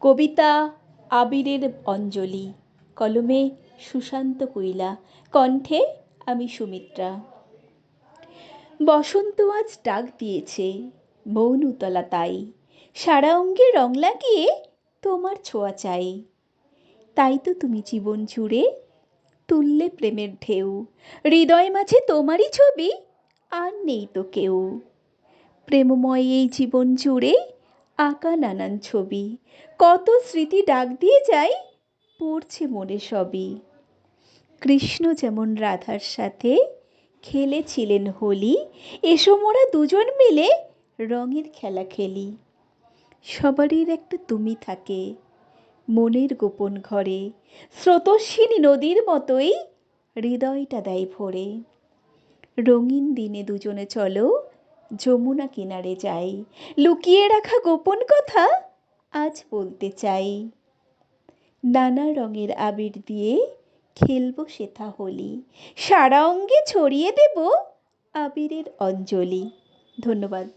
কবিতা আবিরের অঞ্জলি, কলমে সুশান্ত কুইলা কণ্ঠে আমি সুমিত্রা। বসন্ত আজ ডাক দিয়েছে, মৌন উতলা তাই। সারা অঙ্গে রং লাগিয়ে তোমার ছোঁয়া চাই। তাই তো তুমি জীবন জুড়ে তুললে প্রেমের ঢেউ। হৃদয় মাঝে তোমারই ছবি, আর নেই তো কেউ। প্রেমময় এই জীবন জুড়ে আঁকা নানান ছবি। কত স্মৃতি ডাক দিয়ে যায় পড়ছে মনে সবই। কৃষ্ণ যেমন রাধার সাথে খেলেছিলেন হোলি, এসো মোরা দুজন মিলে রঙের খেলা খেলি। সবারই একটা তুমি থাকে মনের গোপন ঘরে, স্রোতস্বিনী নদীর মতোই হৃদয়টা দেয় ভরে। রঙিন দিনে দুজনে চলো যমুনা কিনারে যাই। লুকিয়ে রাখা গোপন কথা আজ বলতে চাই। নানা রঙের আবির দিয়ে খেলব সেথা হোলি। সারা অঙ্গে ছড়িয়ে দেব আবিরের অঞ্জলি। ধন্যবাদ।